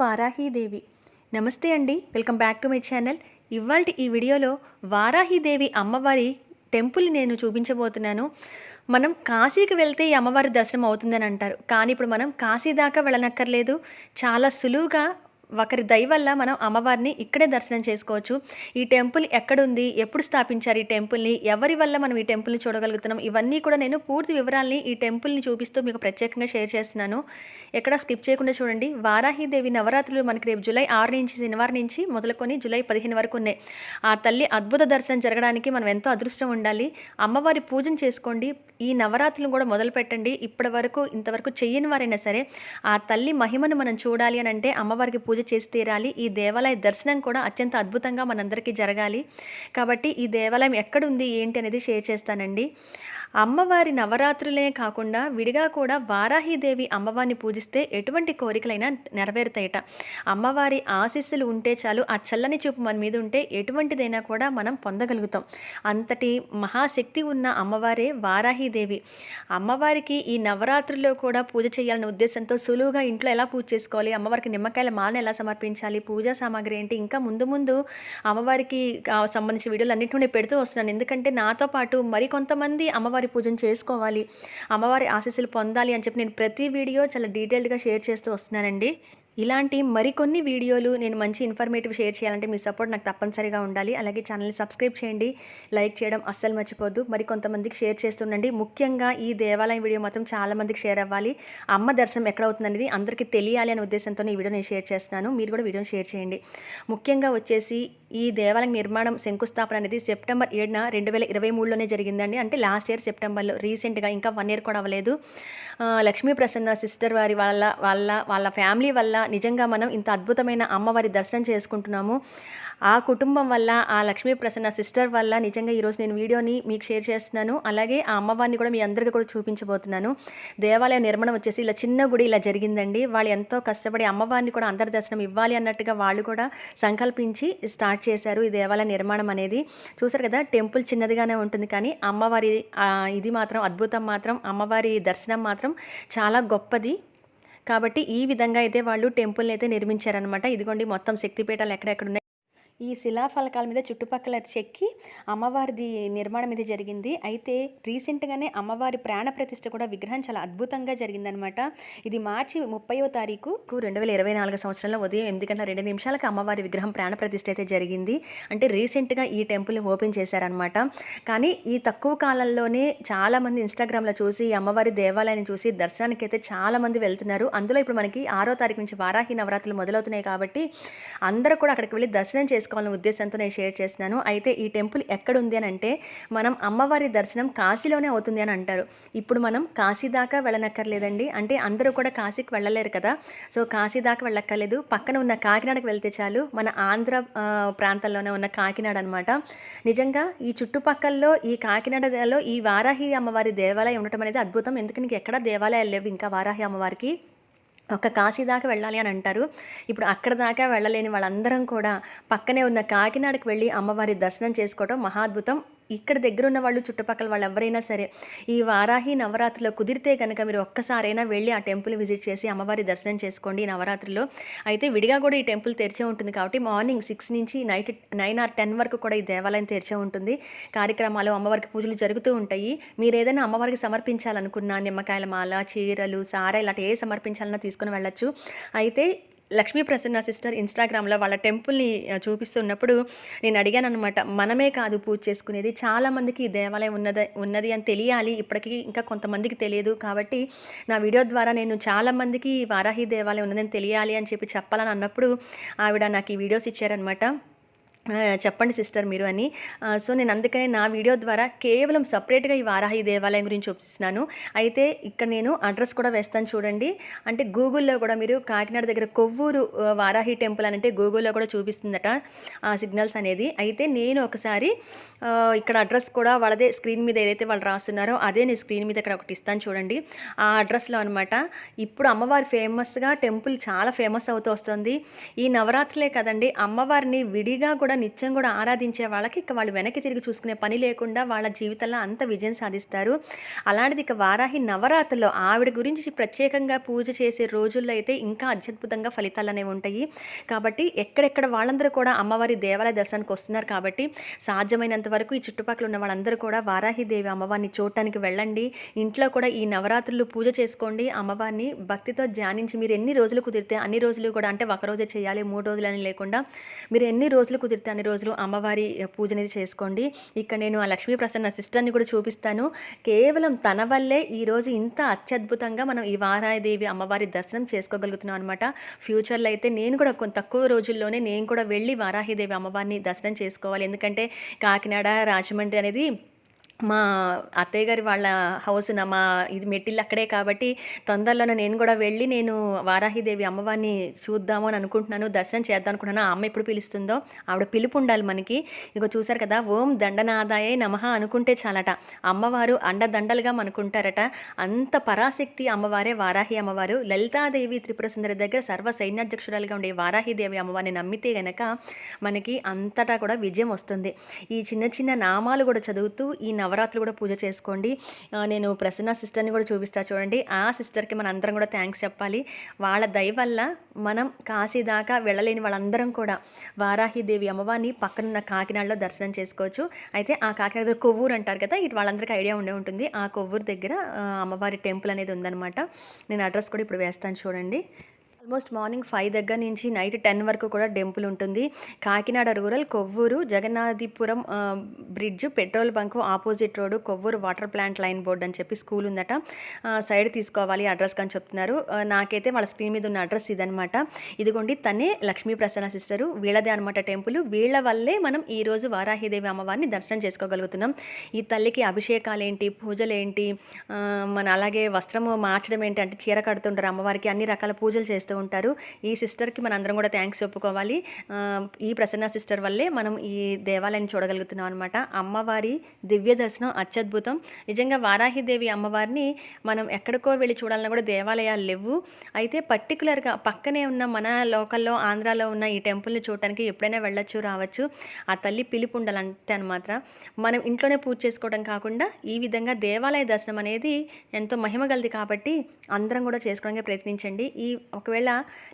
వారాహీదేవి. నమస్తే అండి welcome back to my channel. ఇవాళ ఈ వీడియోలో వారాహీదేవి అమ్మవారి టెంపుల్ నేను చూపించబోతున్నాను. మనం కాశీకి వెళ్తే ఈ అమ్మవారి దర్శనం అవుతుందని అంటారు. కానీ ఇప్పుడు మనం కాశీ దాకా వెళ్ళనక్కర్లేదు. చాలా సులువుగా ఒకరి దయ వల్ల మనం అమ్మవారిని ఇక్కడే దర్శనం చేసుకోవచ్చు. ఈ టెంపుల్ ఎక్కడుంది? ఎప్పుడు స్థాపించారు ఈ టెంపుల్ని? ఎవరి వల్ల మనం ఈ టెంపుల్ని చూడగలుగుతున్నాం? ఇవన్నీ కూడా నేను పూర్తి వివరాల్ని ఈ టెంపుల్ని చూపిస్తూ మీకు ప్రత్యేకంగా షేర్ చేస్తున్నాను. ఎక్కడ స్కిప్ చేయకుండా చూడండి. వారాహిదేవి నవరాత్రులు మనకి రేపు జూలై ఆరు నుంచి శనివారం నుంచి మొదలుకొని జూలై పదిహేను వరకు ఉన్నాయి. ఆ తల్లి అద్భుత దర్శనం జరగడానికి మనం ఎంతో అదృష్టం ఉండాలి. అమ్మవారి పూజను చేసుకోండి. ఈ నవరాత్రులు కూడా మొదలు పెట్టండి. ఇప్పటి వరకు ఇంతవరకు చెయ్యని వారైనా సరే ఆ తల్లి మహిమను మనం చూడాలి అని అంటే అమ్మవారికి పూజ చేసి తీరాలి. ఈ దేవాలయ దర్శనం కూడా అత్యంత అద్భుతంగా మనందరికీ జరగాలి. కాబట్టి ఈ దేవాలయం ఎక్కడుంది ఏంటి అనేది షేర్ చేస్తానండి. అమ్మవారి నవరాత్రులే కాకుండా విడిగా కూడా వారాహిదేవి అమ్మవారిని పూజిస్తే ఎటువంటి కోరికలైనా నెరవేరుతాయట. అమ్మవారి ఆశీస్సులు ఉంటే చాలు ఆ చల్లని చూపు మన మీద ఉంటే ఎటువంటిదైనా కూడా మనం పొందగలుగుతాం. అంతటి మహాశక్తి ఉన్న అమ్మవారే వారాహిదేవి. అమ్మవారికి ఈ నవరాత్రుల్లో కూడా పూజ చేయాలనే ఉద్దేశంతో సులువుగా ఇంట్లో ఎలా పూజ చేసుకోవాలి అమ్మవారికి నిమ్మకాయల మాలను ఎలా సమర్పించాలి పూజా సామాగ్రి ఏంటి ఇంకా ముందు ముందు అమ్మవారికి సంబంధించిన వీడియోలు అన్నింటినీ పెడుతూ వస్తున్నాను. ఎందుకంటే నాతో పాటు మరికొంతమంది అమ్మవారి పూజను చేసుకోవాలి అమ్మవారి ఆశీస్సులు పొందాలి అని చెప్పి నేను ప్రతి వీడియో చాలా డీటెయిల్డ్గా షేర్ చేస్తూ వస్తున్నానండి. ఇలాంటి మరికొన్ని వీడియోలు నేను మంచి ఇన్ఫర్మేటివ్ షేర్ చేయాలంటే మీ సపోర్ట్ నాకు తప్పనిసరిగా ఉండాలి. అలాగే ఛానల్ని సబ్స్క్రైబ్ చేయండి. లైక్ చేయడం అస్సలు మర్చిపోద్దు మరి కొంతమందికి షేర్ చేస్తుండండి. ముఖ్యంగా ఈ దేవాలయం వీడియో మాత్రం చాలామందికి షేర్ అవ్వాలి. అమ్మ దర్శనం ఎక్కడ అవుతుందనేది అందరికీ తెలియాలి అనే ఉద్దేశంతో ఈ వీడియో నేను షేర్ చేస్తున్నాను. మీరు కూడా వీడియోని షేర్ చేయండి. ముఖ్యంగా వచ్చేసి ఈ దేవాలయం నిర్మాణం శంకుస్థాపన అనేది సెప్టెంబర్ ఏడున రెండు వేల ఇరవై మూడులోనే జరిగిందండి. అంటే లాస్ట్ ఇయర్ సెప్టెంబర్లో రీసెంట్గా ఇంకా వన్ ఇయర్ కూడా అవ్వలేదు. లక్ష్మీ ప్రసన్న సిస్టర్ వారి వాళ్ళ వాళ్ళ వాళ్ళ ఫ్యామిలీ వల్ల నిజంగా మనం ఇంత అద్భుతమైన అమ్మవారి దర్శనం చేసుకుంటున్నాము. ఆ కుటుంబం వల్ల ఆ లక్ష్మీ ప్రసన్న సిస్టర్ వల్ల నిజంగా ఈరోజు నేను వీడియోని మీకు షేర్ చేస్తున్నాను. అలాగే ఆ అమ్మవారిని కూడా మీ అందరికీ కూడా చూపించబోతున్నాను. దేవాలయ నిర్మాణం వచ్చేసి ఇలా చిన్న గుడి ఇలా జరిగిందండి. వాళ్ళు ఎంతో కష్టపడి అమ్మవారిని కూడా అందరి దర్శనం ఇవ్వాలి అన్నట్టుగా వాళ్ళు కూడా సంకల్పించి స్టార్ట్ చేశారు ఈ దేవాలయ నిర్మాణం అనేది. చూసారు కదా టెంపుల్ చిన్నదిగానే ఉంటుంది కానీ అమ్మవారి ఇది మాత్రం అద్భుతం మాత్రం అమ్మవారి దర్శనం మాత్రం చాలా గొప్పది. కాబట్టి ఈ విధంగా అయితే వాళ్ళు టెంపుల్ని అయితే నిర్మించారనమాట ఇదిగోండి మొత్తం శక్తిపీఠాలు ఎక్కడెక్కడ ఈ శిలాఫలకాల మీద చుట్టుపక్కల చెక్కి అమ్మవారిది నిర్మాణం ఇది జరిగింది. అయితే రీసెంట్గానే అమ్మవారి ప్రాణ ప్రతిష్ఠ కూడా విగ్రహం చాలా అద్భుతంగా జరిగిందనమాట ఇది మార్చి ముప్పయో తారీఖు రెండు వేల ఇరవై నాలుగు సంవత్సరంలో ఉదయం ఎనిమిది గంటల రెండు నిమిషాలకు అమ్మవారి విగ్రహం ప్రాణ ప్రతిష్ఠ అయితే జరిగింది. అంటే రీసెంట్గా ఈ టెంపుల్ని ఓపెన్ చేశారనమాట కానీ ఈ తక్కువ కాలంలోనే చాలామంది ఇన్స్టాగ్రామ్లో చూసి అమ్మవారి దేవాలయాన్ని చూసి దర్శనానికి అయితే చాలామంది వెళ్తున్నారు. అందులో ఇప్పుడు మనకి ఆరో తారీఖు నుంచి వారాహి నవరాత్రులు మొదలవుతున్నాయి కాబట్టి అందరూ కూడా అక్కడికి వెళ్ళి దర్శనం చేసుకుని చేసుకోవాలనే ఉద్దేశంతో నేను షేర్ చేస్తున్నాను. అయితే ఈ టెంపుల్ ఎక్కడ ఉంది అని అంటే మనం అమ్మవారి దర్శనం కాశీలోనే అవుతుంది అని అంటారు. ఇప్పుడు మనం కాశీ దాకా వెళ్ళనక్కర్లేదండి. అంటే అందరూ కూడా కాశీకి వెళ్ళలేరు కదా. సో కాశీ దాకా వెళ్ళక్కర్లేదు. పక్కన ఉన్న కాకినాడకి వెళ్తే చాలు. మన ఆంధ్ర ప్రాంతంలోనే ఉన్న కాకినాడ అనమాట నిజంగా ఈ చుట్టుపక్కల్లో ఈ కాకినాడలో ఈ వారాహి అమ్మవారి దేవాలయం ఉండటం అనేది అద్భుతం. ఎందుకంటే ఎక్కడ దేవాలయాలు లేవు ఇంకా వారాహి అమ్మవారికి. ఒక కాశీ దాకా వెళ్ళాలి అని అంటారు. ఇప్పుడు అక్కడ దాకా వెళ్ళలేని వాళ్ళందరం కూడా పక్కనే ఉన్న కాకినాడకు వెళ్ళి అమ్మవారి దర్శనం చేసుకోవడం మహాద్భుతం ఇక్కడ దగ్గర ఉన్న వాళ్ళు చుట్టుపక్కల వాళ్ళు ఎవరైనా సరే ఈ వారాహి నవరాత్రిలో కుదిరితే కనుక మీరు ఒక్కసారైనా వెళ్ళి ఆ టెంపుల్ విజిట్ చేసి అమ్మవారి దర్శనం చేసుకోండి ఈ నవరాత్రిలో. అయితే విడిగా కూడా ఈ టెంపుల్ తెరిచే ఉంటుంది కాబట్టి మార్నింగ్ సిక్స్ నుంచి నైట్ నైన్ ఆర్ టెన్ వరకు కూడా ఈ దేవాలయం తెరిచే ఉంటుంది. కార్యక్రమాలు అమ్మవారికి పూజలు జరుగుతూ ఉంటాయి. మీరు ఏదైనా అమ్మవారికి సమర్పించాలనుకున్న నిమ్మకాయల మాల చీరలు సారా ఇలాంటి ఏ సమర్పించాలన్నా తీసుకుని వెళ్ళొచ్చు. అయితే లక్ష్మీ ప్రసన్న సిస్టర్ ఇన్స్టాగ్రామ్లో వాళ్ళ టెంపుల్ని చూపిస్తున్నప్పుడు నేను అడిగాను అనమాట మనమే కాదు పూజ చేసుకునేది చాలామందికి ఈ దేవాలయం ఉన్నది ఉన్నది అని తెలియాలి ఇప్పటికీ ఇంకా కొంతమందికి తెలియదు కాబట్టి నా వీడియో ద్వారా నేను చాలామందికి వారాహి దేవాలయం ఉన్నదని తెలియాలి అని చెప్పి చెప్పాలని అన్నప్పుడు ఆవిడ నాకు ఈ వీడియోస్ ఇచ్చారనమాట చెప్పండి సిస్టర్ మీరు అని. సో నేను అందుకనే నా వీడియో ద్వారా కేవలం సపరేట్గా ఈ వారాహి దేవాలయం గురించి చూపిస్తున్నాను. అయితే ఇక్కడ నేను అడ్రస్ కూడా వేస్తాను చూడండి. అంటే గూగుల్లో కూడా మీరు కాకినాడ దగ్గర కొవ్వూరు వారాహి టెంపుల్ అని అంటే గూగుల్లో కూడా చూపిస్తుందట ఆ సిగ్నల్స్ అనేది. అయితే నేను ఒకసారి ఇక్కడ అడ్రస్ కూడా వాళ్ళదే స్క్రీన్ మీద ఏదైతే వాళ్ళు రాస్తున్నారో అదే నేను స్క్రీన్ మీద ఇక్కడ ఒకటి ఇస్తాను చూడండి. ఆ అడ్రస్లో అనమాట ఇప్పుడు అమ్మవారి ఫేమస్గా టెంపుల్ చాలా ఫేమస్ అవుతూ వస్తుంది. ఈ నవరాత్రులే కదండి అమ్మవారిని విడిగా కూడా కూడా నిత్యం కూడా ఆరాధించే వాళ్ళకి ఇక వాళ్ళు వెనక్కి తిరిగి చూసుకునే పని లేకుండా వాళ్ళ జీవితంలో అంత విజయం సాధిస్తారు. అలాంటిది ఇక వారాహి నవరాత్రుల్లో ఆవిడ గురించి ప్రత్యేకంగా పూజ చేసే రోజుల్లో అయితే ఇంకా అత్యద్భుతంగా ఫలితాలు అనేవి ఉంటాయి. కాబట్టి ఎక్కడెక్కడ వాళ్ళందరూ కూడా అమ్మవారి దేవాలయ దర్శనానికి వస్తున్నారు కాబట్టి సాధ్యమైనంత వరకు ఈ చుట్టుపక్కల ఉన్న వాళ్ళందరూ కూడా వారాహిదేవి అమ్మవారిని చూడటానికి వెళ్ళండి. ఇంట్లో కూడా ఈ నవరాత్రులు పూజ చేసుకోండి. అమ్మవారిని భక్తితో ధ్యానించి మీరు ఎన్ని రోజులు కుదిరితే అన్ని రోజులు కూడా అంటే ఒక రోజే చేయాలి మూడు రోజులు అని లేకుండా మీరు ఎన్ని రోజులు కుదిరితే అన్ని రోజులు అమ్మవారి పూజ అనేది చేసుకోండి. ఇక్కడ నేను ఆ లక్ష్మీ ప్రసన్న సిస్టర్ని కూడా చూపిస్తాను. కేవలం తన వల్లే ఈరోజు ఇంత అత్యద్భుతంగా మనం ఈ వారాయదేవి అమ్మవారి దర్శనం చేసుకోగలుగుతున్నాం అనమాట ఫ్యూచర్లో అయితే నేను కూడా కొంత తక్కువ రోజుల్లోనే నేను కూడా వెళ్ళి వారాహిదేవి అమ్మవారిని దర్శనం చేసుకోవాలి. ఎందుకంటే కాకినాడ రాజమండ్రి అనేది మా అత్తయ్య గారి వాళ్ళ హౌస్ నా మా ఇది మెట్టిల్లు అక్కడే కాబట్టి తొందరలోనే నేను కూడా వెళ్ళి నేను వారాహిదేవి అమ్మవారిని చూద్దాము అని అనుకుంటున్నాను దర్శనం చేద్దాం అనుకుంటున్నాను. ఆ అమ్మ ఎప్పుడు పిలుస్తుందో ఆవిడ పిలుపు ఉండాలి మనకి. ఇగో చూసారు కదా ఓం దండనాదాయ నమః అనుకుంటే చాలట. అమ్మవారు అండదండలుగా మనకుంటారట. అంత పరాశక్తి అమ్మవారే వారాహి అమ్మవారు. లలితాదేవి త్రిపుర సుందరి దగ్గర సర్వ సైన్యాధ్యక్షురాలుగా ఉండే వారాహిదేవి అమ్మవారిని నమ్మితే గనక మనకి అంతటా కూడా విజయం వస్తుంది. ఈ చిన్న చిన్న నామాలు కూడా చదువుతూ ఈ నవరాత్రులు కూడా పూజ చేసుకోండి. నేను ప్రసన్న సిస్టర్ని కూడా చూపిస్తా చూడండి. ఆ సిస్టర్కి మన అందరం కూడా థ్యాంక్స్ చెప్పాలి. వాళ్ళ దయ వల్ల మనం కాశీ దాకా వెళ్ళలేని వాళ్ళందరం కూడా వారాహిదేవి అమ్మవారిని పక్కనున్న కాకినాడలో దర్శనం చేసుకోవచ్చు. అయితే ఆ కాకినాడ దగ్గర కొవ్వూరు అంటారు కదా ఇటు వాళ్ళందరికీ ఐడియా ఉండే ఉంటుంది. ఆ కొవ్వూరు దగ్గర అమ్మవారి టెంపుల్ అనేది ఉందన్నమాట. నేను అడ్రస్ కూడా ఇప్పుడు వేస్తాను చూడండి. ఆల్మోస్ట్ మార్నింగ్ ఫైవ్ దగ్గర నుంచి నైట్ టెన్ వరకు కూడా టెంపుల్ ఉంటుంది. Kakinada rural Kovvur Jagannathapuram bridge petrol bunk opposite road Kovvur water plant line board అని చెప్పి స్కూల్ ఉందట. సైడ్ తీసుకోవాలి అడ్రస్ కానీ చెప్తున్నారు. నాకైతే వాళ్ళ స్క్రీన్ మీద ఉన్న అడ్రస్ ఇదనమాట ఇదిగోండి తనే లక్ష్మీ ప్రసన్న సిస్టరు. వీళ్ళదే అనమాట టెంపుల్. వీళ్ళ వల్లే మనం ఈరోజు వారాహిదేవి అమ్మవారిని దర్శనం చేసుకోగలుగుతున్నాం. ఈ తల్లికి అభిషేకాలు ఏంటి పూజలు ఏంటి మన అలాగే వస్త్రము మార్చడం ఏంటి అంటే చీర కడుతుంటారు అమ్మవారికి అన్ని రకాల పూజలు చేస్తూ ఉంటారు. ఈ సిస్టర్కి మన అందరం కూడా థ్యాంక్స్ చెప్పుకోవాలి. ఈ ప్రసన్న సిస్టర్ వల్లే మనం ఈ దేవాలయాన్ని చూడగలుగుతున్నాం అనమాట అమ్మవారి దివ్య దర్శనం అత్యద్భుతం. నిజంగా వారాహిదేవి అమ్మవారిని మనం ఎక్కడికో వెళ్ళి చూడాలన్నా కూడా దేవాలయాలు లేవు. అయితే పర్టికులర్గా పక్కనే ఉన్న మన లోకల్లో ఆంధ్రాలో ఉన్న ఈ టెంపుల్ని చూడటానికి ఎప్పుడైనా వెళ్ళొచ్చు రావచ్చు. ఆ తల్లి పిలుపు ఉండాలంటే అనమాట మనం ఇంట్లోనే పూజ చేసుకోవడం కాకుండా ఈ విధంగా దేవాలయ దర్శనం అనేది ఎంతో మహిమ గలది కాబట్టి అందరం కూడా చేసుకోవడానికి ప్రయత్నించండి. ఈ ఒకవేళ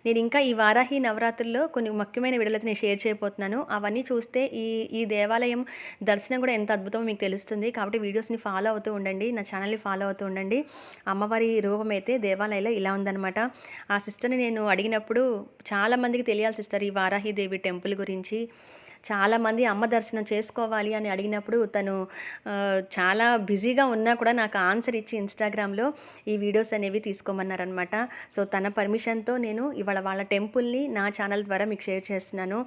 నేను ఇంకా ఈ వారాహి నవరాత్రుల్లో కొన్ని ముఖ్యమైన విడుదలతో నేను షేర్ చేయబోతున్నాను. అవన్నీ చూస్తే ఈ ఈ దేవాలయం దర్శనం కూడా ఎంత అద్భుతమో మీకు తెలుస్తుంది. కాబట్టి వీడియోస్ని ఫాలో అవుతూ ఉండండి. నా ఛానల్ని ఫాలో అవుతూ ఉండండి. అమ్మవారి రూపం అయితే దేవాలయంలో ఇలా ఉందన్నమాట. ఆ సిస్టర్ని నేను అడిగినప్పుడు చాలామందికి తెలియాలి సిస్టర్ ఈ వారాహిదేవి టెంపుల్ గురించి. చాలామంది అమ్మ దర్శనం చేసుకోవాలి అని అడిగినప్పుడు తను చాలా బిజీగా ఉన్నా కూడా నాకు ఆన్సర్ ఇచ్చి ఇన్స్టాగ్రామ్లో ఈ వీడియోస్ అనేవి తీసుకోమన్నారనమాట సో తన పర్మిషన్తో నేను ఇవాళ వాళ్ళ టెంపుల్ని నా ఛానల్ ద్వారా మీకు షేర్ చేస్తున్నాను.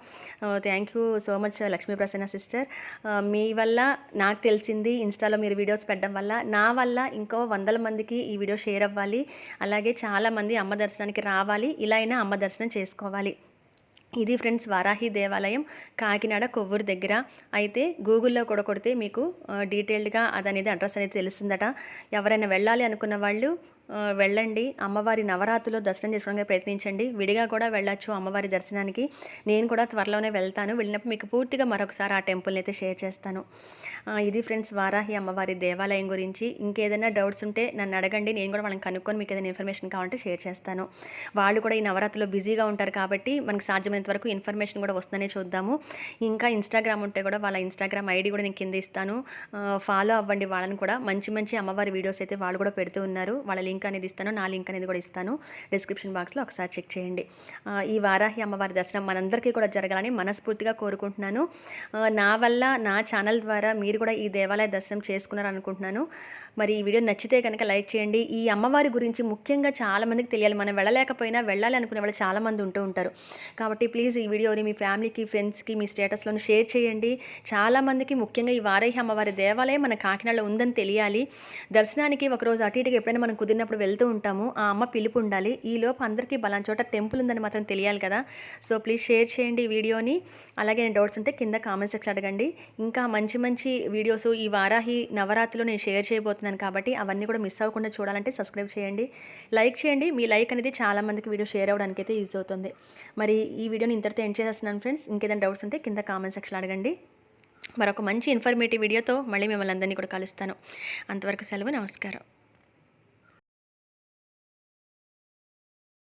Thank you so much Lakshmi Prasanna sister మీ వల్ల నాకు తెలిసింది ఇన్స్టాలో మీరు వీడియోస్ పెట్టడం వల్ల. నా వల్ల ఇంకో వందల మందికి ఈ వీడియో షేర్ అవ్వాలి. అలాగే చాలామంది అమ్మ దర్శనానికి రావాలి. ఇలా అయినా అమ్మ దర్శనం చేసుకోవాలి. ఇది ఫ్రెండ్స్ వారాహి దేవాలయం కాకినాడ కొవ్వూరు దగ్గర. అయితే గూగుల్లో కూడా కొడితే మీకు డీటెయిల్డ్గా అదనేది అడ్రస్ అనేది తెలుస్తుందట. ఎవరైనా వెళ్ళాలి అనుకున్న వాళ్ళు వెళ్ళండి. అమ్మవారి నవరాత్రిలో దర్శనం చేసుకోవడానికి ప్రయత్నించండి. విడిగా కూడా వెళ్ళొచ్చు అమ్మవారి దర్శనానికి. నేను కూడా త్వరలోనే వెళ్తాను. వెళ్ళినప్పుడు మీకు పూర్తిగా మరొకసారి ఆ టెంపుల్ని అయితే షేర్ చేస్తాను. ఇది ఫ్రెండ్స్ వారాహి అమ్మవారి దేవాలయం గురించి. ఇంకేదైనా డౌట్స్ ఉంటే నన్ను అడగండి. నేను కూడా వాళ్ళని కనుక్కొని మీకు ఏదైనా ఇన్ఫర్మేషన్ కావాలంటే షేర్ చేస్తాను. వాళ్ళు కూడా ఈ నవరాత్రిలో బిజీగా ఉంటారు కాబట్టి మనకు సాధ్యమైనంత వరకు ఇన్ఫర్మేషన్ కూడా వస్తుందనే చూద్దాము. ఇంకా ఇన్స్టాగ్రామ్ ఉంటే కూడా వాళ్ళ ఇన్స్టాగ్రామ్ ఐడి కూడా నేను కింద ఇస్తాను. ఫాలో అవ్వండి వాళ్ళని కూడా. మంచి మంచి అమ్మవారి వీడియోస్ అయితే వాళ్ళు కూడా పెడుతూ ఉన్నారు. వాళ్ళ లింక్ లింక్ అనేది ఇస్తాను నా లింక్ అనేది కూడా ఇస్తాను. డిస్క్రిప్షన్ బాక్స్లో ఒకసారి చెక్ చేయండి. ఈ వారాహి అమ్మవారి దర్శనం మనందరికీ కూడా జరగాలని మనస్ఫూర్తిగా కోరుకుంటున్నాను. నా వల్ల నా ఛానల్ ద్వారా మీరు కూడా ఈ దేవాలయ దర్శనం చేసుకున్నారు అనుకుంటున్నాను మరి ఈ వీడియో నచ్చితే కనుక లైక్ చేయండి. ఈ అమ్మవారి గురించి ముఖ్యంగా చాలామందికి తెలియాలి. మనం వెళ్ళలేకపోయినా వెళ్ళాలి అనుకునే వాళ్ళు చాలామంది ఉంటూ ఉంటారు. కాబట్టి ప్లీజ్ ఈ వీడియోని మీ ఫ్యామిలీకి ఫ్రెండ్స్కి మీ స్టేటస్లో షేర్ చేయండి. చాలామందికి ముఖ్యంగా ఈ వారాహి అమ్మవారి దేవాలయం మన కాకినాడలో ఉందని తెలియాలి. దర్శనానికి ఒకరోజు అటు ఇటుగా ఎప్పుడైనా మనం కుదిరినప్పుడు ఉన్నప్పుడు వెళ్తూ ఉంటాము. ఆ అమ్మ పిలుపు ఉండాలి. ఈ అందరికీ బలాన్ చోట టెంపుల్ ఉందని మాత్రం తెలియాలి కదా. సో ప్లీజ్ షేర్ చేయండి ఈ వీడియోని. అలాగే డౌట్స్ ఉంటే కింద కామెంట్ సెక్షన్ అడగండి. ఇంకా మంచి మంచి వీడియోస్ ఈ వారాహి నవరాత్రిలో నేను షేర్ చేయబోతున్నాను కాబట్టి అవన్నీ కూడా మిస్ అవ్వకుండా చూడాలంటే సబ్స్క్రైబ్ చేయండి. లైక్ చేయండి. మీ లైక్ అనేది చాలా మందికి వీడియో షేర్ అవ్వడానికి అయితే ఈజీ అవుతుంది. మరి ఈ వీడియోని ఇంతటితో ఎండ్ చేసేస్తున్నాను ఫ్రెండ్స్. ఇంకేదైనా డౌట్స్ ఉంటే కింద కామెంట్ సెక్షన్ అడగండి. మరొక మంచి ఇన్ఫర్మేటివ్ వీడియోతో మళ్ళీ మిమ్మల్ని అందరినీ కూడా కలుస్తాను. అంతవరకు సెలవు నమస్కారం.